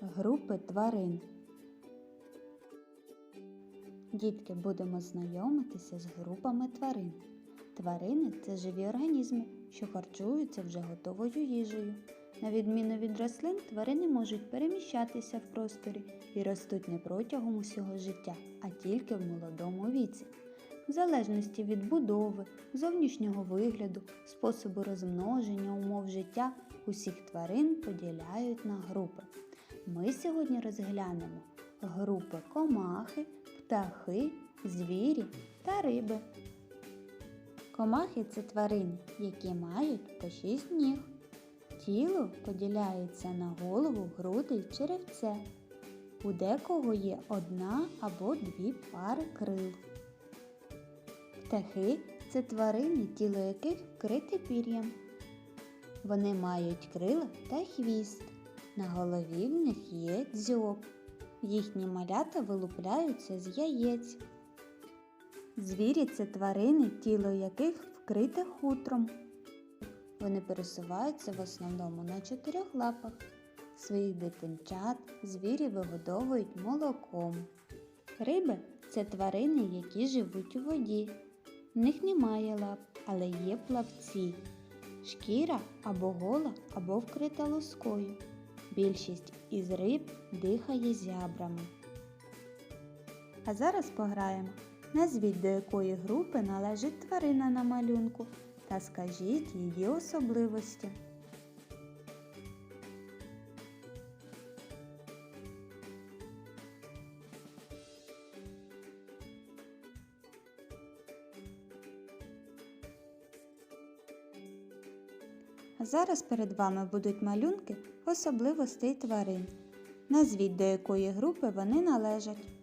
Групи тварин. Дітки, будемо знайомитися з групами тварин. Тварини це живі організми, що харчуються вже готовою їжею. На відміну від рослин, тварини можуть переміщатися в просторі і ростуть не протягом усього життя, а тільки в молодому віці. В залежності від будови, зовнішнього вигляду, способу розмноження, умов життя, усіх тварин поділяють на групи. Ми сьогодні розглянемо групи комахи, птахи, звірі та риби. Комахи це тварини, які мають по 6 ніг. Тіло поділяється на голову, груди й черевце. У декого є одна або дві пари крил. Птахи це тварини, тіло яких вкрите пір'ям. Вони мають крила та хвіст. На голові в них є дзьоб. Їхні малята вилупляються з яєць. Звірі це тварини, тіло яких вкрите хутром. Вони пересуваються в основному на чотирьох лапах. Своїх дитинчат звірі вигодовують молоком. Риби це тварини, які живуть у воді. В них немає лап, але є плавці. Шкіра або гола, або вкрита лоскою. Більшість із риб дихає зябрами. А зараз пограємо. Назвіть, до якої групи належить тварина на малюнку та скажіть її особливості. Зараз перед вами будуть малюнки особливостей тварин. Назвіть, до якої групи вони належать.